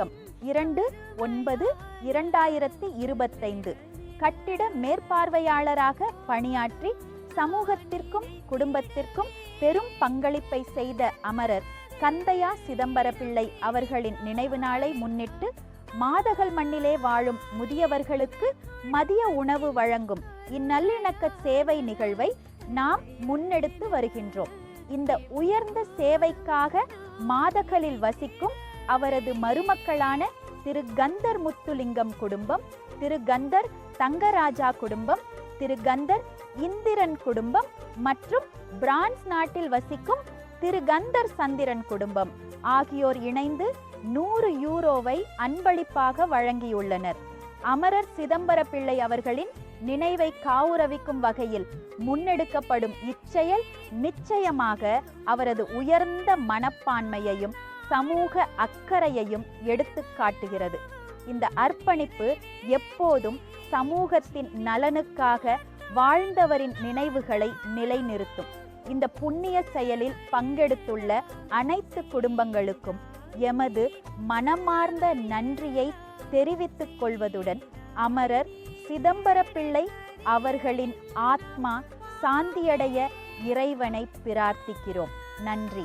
தொடக்கம் இரண்டு ஒன்பது இரண்டாயிரத்தி இருபத்தைந்து. கட்டிட மேற்பார்வையாளராக பணியாற்றி சமூகத்திற்கும் குடும்பத்திற்கும் பெரும் பங்களிப்பை செய்த அமரர் கந்தையா சிதம்பரப்பிள்ளை அவர்களின் நினைவு நாளை முன்னிட்டு மாதகள் மண்ணிலே வாழும் முதியவர்களுக்கு மதிய உணவு வழங்கும் இந்நல்லிணக்க சேவை நிகழ்வை நாம் முன்னெடுத்து வருகின்றோம். இந்த உயர்ந்த சேவைக்காக மாதகளில் வசிக்கும் அவரது மருமக்களான திரு கந்தர் முத்துலிங்கம் குடும்பம் திரு கந்தர் தங்கராஜா குடும்பம் திரு கந்தர் இந்திரன் குடும்பம் மற்றும் பிரான்ஸ் நாட்டில் வசிக்கும் திரு கந்தர் சந்திரன் குடும்பம். ஆகியோர் இணைந்து நூறு யூரோவை அன்பளிப்பாக வழங்கியுள்ளனர். அமரர் சிதம்பர பிள்ளை அவர்களின் நினைவை காவுரவிக்கும் வகையில் முன்னெடுக்கப்படும் இச்செயல் நிச்சயமாக அவரது உயர்ந்த மனப்பான்மையையும் சமூக அக்கறையையும் எடுத்து காட்டுகிறது. இந்த அர்ப்பணிப்பு எப்போதும் சமூகத்தின் நலனுக்காக வாழ்ந்தவரின் நினைவுகளை நிலைநிறுத்தும். இந்த புண்ணிய செயலில் பங்கெடுத்துள்ள அனைத்து குடும்பங்களுக்கும் எமது மனமார்ந்த நன்றியை தெரிவித்துக் கொள்வதுடன் அமரர் சிதம்பரப்பிள்ளை அவர்களின் ஆத்மா சாந்தியடைய இறைவனை பிரார்த்திக்கிறோம். நன்றி.